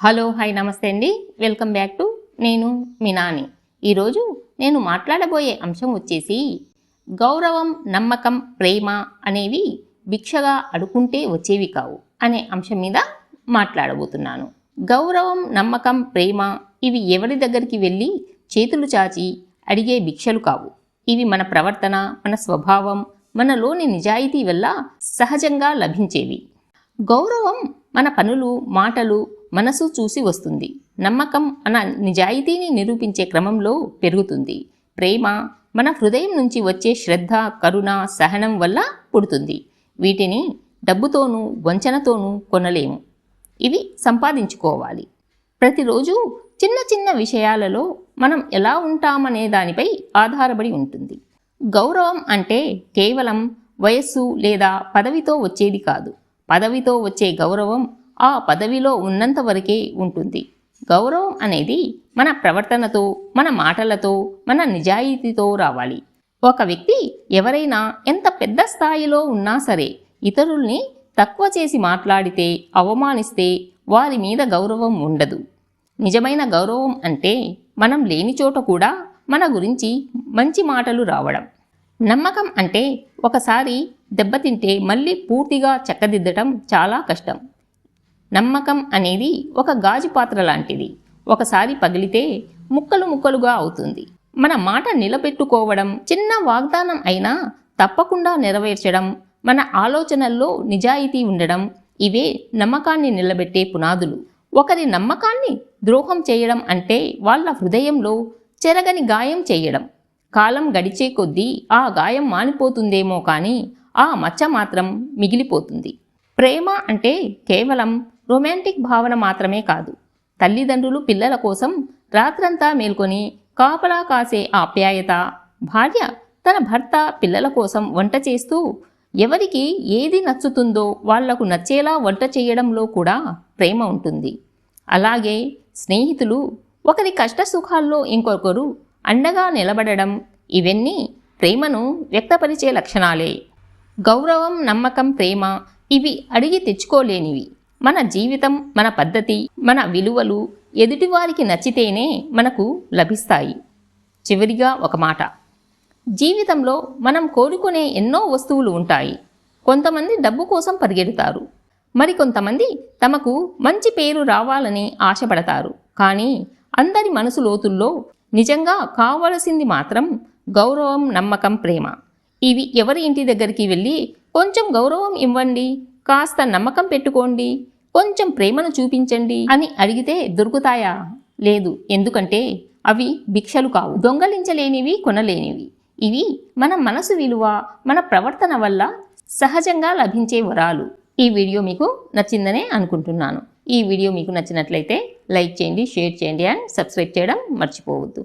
Hello hi నమస్తే అండి. Welcome back to నేను మీ నాని ఈరోజు నేను మాట్లాడబోయే అంశం వచ్చేసి గౌరవం నమ్మకం ప్రేమ అనేవి భిక్షగా అడుకుంటే వచ్చేవి కావు అనే అంశం మీద మాట్లాడబోతున్నాను. గౌరవం నమ్మకం ప్రేమ ఇవి ఎవరి దగ్గరికి వెళ్ళి చేతులు చాచి అడిగే భిక్షలు కావు. ఇవి మన ప్రవర్తన మన స్వభావం మనలోని నిజాయితీ వల్ల సహజంగా లభించేవి. గౌరవం మన పనులు మాటలు మనసు చూసి వస్తుంది. నమ్మకం మన నిజాయితీని నిరూపించే క్రమంలో పెరుగుతుంది. ప్రేమ మన హృదయం నుంచి వచ్చే శ్రద్ధ కరుణ సహనం వల్ల పుడుతుంది. వీటిని డబ్బుతోనూ వంచనతోనూ కొనలేము. ఇవి సంపాదించుకోవాలి. ప్రతిరోజు చిన్న చిన్న విషయాలలో మనం ఎలా ఉంటామనే దానిపై ఆధారపడి ఉంటుంది. గౌరవం అంటే కేవలం వయస్సు లేదా పదవితో వచ్చేది కాదు. పదవితో వచ్చే గౌరవం ఆ పదవిలో ఉన్నంత వరకే ఉంటుంది. గౌరవం అనేది మన ప్రవర్తనతో మన మాటలతో మన నిజాయితీతో రావాలి. ఒక వ్యక్తి ఎవరైనా ఎంత పెద్ద స్థాయిలో ఉన్నా సరే ఇతరుల్ని తక్కువ చేసి మాట్లాడితే అవమానిస్తే వారి మీద గౌరవం ఉండదు. నిజమైన గౌరవం అంటే మనం లేని చోట కూడా మన గురించి మంచి మాటలు రావడం. నమ్మకం అంటే ఒకసారి దెబ్బతింటే మళ్ళీ పూర్తిగా చక్కదిద్దటం చాలా కష్టం. నమ్మకం అనేది ఒక గాజు పాత్ర లాంటిది. ఒకసారి పగిలితే ముక్కలు ముక్కలుగా అవుతుంది. మన మాట నిలబెట్టుకోవడం చిన్న వాగ్దానం అయినా తప్పకుండా నెరవేర్చడం మన ఆలోచనల్లో నిజాయితీ ఉండడం ఇవే నమ్మకాన్ని నిలబెట్టే పునాదులు. ఒకరి నమ్మకాన్ని ద్రోహం చేయడం అంటే వాళ్ళ హృదయంలో చెరగని గాయం చేయడం. కాలం గడిచే కొద్దీ ఆ గాయం మానిపోతుందేమో కానీ ఆ మచ్చ మాత్రం మిగిలిపోతుంది. ప్రేమ అంటే కేవలం రొమాంటిక్ భావన మాత్రమే కాదు. తల్లిదండ్రులు పిల్లల కోసం రాత్రంతా మేల్కొని కాపలా కాసే ఆప్యాయత భార్య తన భర్త పిల్లల కోసం వంట చేస్తూ ఎవరికి ఏది నచ్చుతుందో వాళ్ళకు నచ్చేలా వంట చేయడంలో కూడా ప్రేమ ఉంటుంది. అలాగే స్నేహితులు ఒకరి కష్ట సుఖాల్లో ఇంకొకరు అండగా నిలబడడం ఇవన్నీ ప్రేమను వ్యక్తపరిచే లక్షణాలే. గౌరవం నమ్మకం ప్రేమ ఇవి అడిగి తెచ్చుకోలేనివి. మన జీవితం మన పద్ధతి మన విలువలు ఎదుటివారికి నచ్చితేనే మనకు లభిస్తాయి. చివరిగా ఒక మాట. జీవితంలో మనం కోరుకునే ఎన్నో వస్తువులు ఉంటాయి. కొంతమంది డబ్బు కోసం పరిగెడతారు. మరికొంతమంది తమకు మంచి పేరు రావాలని ఆశపడతారు. కానీ అందరి మనసు లోతుల్లో నిజంగా కావలసింది మాత్రం గౌరవం నమ్మకం ప్రేమ. ఇవి ఎవరి ఇంటి దగ్గరికి వెళ్ళి కొంచెం గౌరవం ఇవ్వండి కాస్త నమ్మకం పెట్టుకోండి. కొంచెం ప్రేమను చూపించండి అని అడిగితే దొరుకుతాయా? లేదు. ఎందుకంటే అవి భిక్షలు కావు. దొంగలించలేనివి కొనలేనివి. ఇవి మన మనసు విలువ మన ప్రవర్తన వల్ల సహజంగా లభించే వరాలు. ఈ వీడియో మీకు నచ్చిందనే అనుకుంటున్నాను. ఈ వీడియో మీకు నచ్చినట్లయితే లైక్ చేయండి షేర్ చేయండి అండ్ సబ్స్క్రైబ్ చేయడం మర్చిపోవద్దు.